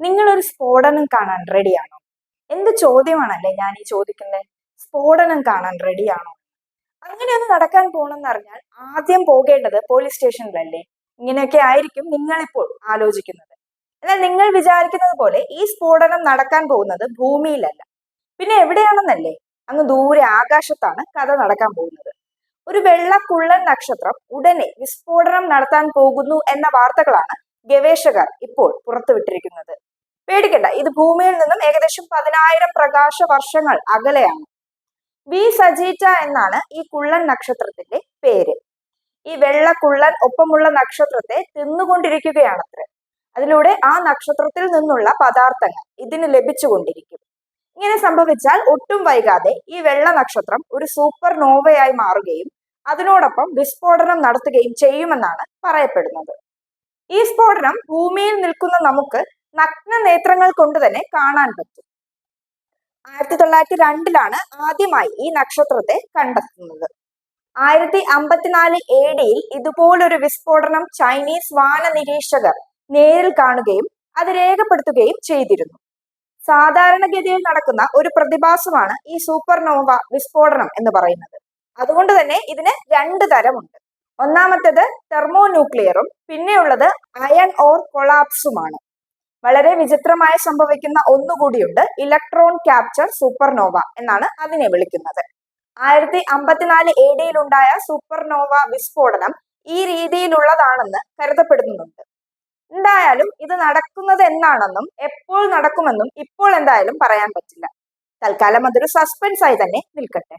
നിങ്ങളൊരു സ്ഫോടനം കാണാൻ റെഡിയാണോ എന്ത് ചോദ്യമാണല്ലേ ഞാൻ ഈ ചോദിക്കുന്നത് സ്ഫോടനം കാണാൻ റെഡിയാണോ അങ്ങനെയൊന്ന് നടക്കാൻ പോകണമെന്ന് അറിഞ്ഞാൽ ആദ്യം പോകേണ്ടത് പോലീസ് സ്റ്റേഷനിലല്ലേ ഇങ്ങനെയൊക്കെ ആയിരിക്കും നിങ്ങളിപ്പോൾ ആലോചിക്കുന്നത്. എന്നാൽ നിങ്ങൾ വിചാരിക്കുന്നത് പോലെ ഈ സ്ഫോടനം നടക്കാൻ പോകുന്നത് ഭൂമിയിലല്ല. പിന്നെ എവിടെയാണെന്നല്ലേ? അങ്ങ് ദൂരെ ആകാശത്താണ് കഥ നടക്കാൻ പോകുന്നത്. ഒരു വെള്ളക്കുള്ളൻ നക്ഷത്രം ഉടനെ വിസ്ഫോടനം നടത്താൻ പോകുന്നു എന്ന വാർത്തകളാണ് ഗവേഷകർ ഇപ്പോൾ പുറത്തുവിട്ടിരിക്കുന്നത്. പേടിക്കണ്ട. ഇത് ഭൂമിയിൽ നിന്നും ഏകദേശം പതിനായിരം പ്രകാശ വർഷങ്ങൾ അകലെയാണ്. വി സജീറ്റ എന്നാണ് ഈ കുള്ളൻ നക്ഷത്രത്തിന്റെ പേര്. ഈ വെള്ള കുള്ളൻ ഒപ്പമുള്ള നക്ഷത്രത്തെ തിന്നുകൊണ്ടിരിക്കുകയാണത്രേ. അതിലൂടെ ആ നക്ഷത്രത്തിൽ നിന്നുള്ള പദാർത്ഥങ്ങൾ ഇതിന് ലഭിച്ചുകൊണ്ടിരിക്കും. ഇങ്ങനെ സംഭവിച്ചാൽ ഒട്ടും വൈകാതെ ഈ വെള്ള നക്ഷത്രം ഒരു സൂപ്പർ നോവയായി മാറുകയും അതിനോടൊപ്പം വിസ്ഫോടനം നടത്തുകയും ചെയ്യുമെന്നാണ് പറയപ്പെടുന്നത്. ഈ സ്ഫോടനം ഭൂമിയിൽ നിൽക്കുന്ന നമുക്ക് നഗ്ന നേത്രങ്ങൾ കൊണ്ട് തന്നെ കാണാൻ പറ്റും. ആയിരത്തി തൊള്ളായിരത്തി രണ്ടിലാണ് ആദ്യമായി ഈ നക്ഷത്രത്തെ കണ്ടെത്തുന്നത്. ആയിരത്തി അമ്പത്തിനാല് എ ഡിയിൽ ഇതുപോലൊരു വിസ്ഫോടനം ചൈനീസ് വാന നിരീക്ഷകർ നേരിൽ കാണുകയും അത് രേഖപ്പെടുത്തുകയും ചെയ്തിരുന്നു. സാധാരണഗതിയിൽ നടക്കുന്ന ഒരു പ്രതിഭാസമാണ് ഈ സൂപ്പർനോവ വിസ്ഫോടനം എന്ന് പറയുന്നത്. അതുകൊണ്ട് തന്നെ ഇതിന് രണ്ട് തരമുണ്ട്. ഒന്നാമത്തേത് തെർമോന്യൂക്ലിയറും പിന്നെയുള്ളത് അയൺ ഓർ കൊളാപ്സുമാണ്. വളരെ വിചിത്രമായി സംഭവിക്കുന്ന ഒന്നുകൂടിയുണ്ട്. ഇലക്ട്രോൺ ക്യാപ്ചർ സൂപ്പർനോവ എന്നാണ് അതിനെ വിളിക്കുന്നത്. ആയിരത്തി അമ്പത്തിനാല് എ സൂപ്പർനോവ വിസ്ഫോടനം ഈ രീതിയിലുള്ളതാണെന്ന് കരുതപ്പെടുന്നുണ്ട്. എന്തായാലും ഇത് നടക്കുന്നത് എന്നാണെന്നും എപ്പോൾ നടക്കുമെന്നും ഇപ്പോൾ എന്തായാലും പറയാൻ പറ്റില്ല. തൽക്കാലം അതൊരു സസ്പെൻസ് ആയി തന്നെ നിൽക്കട്ടെ.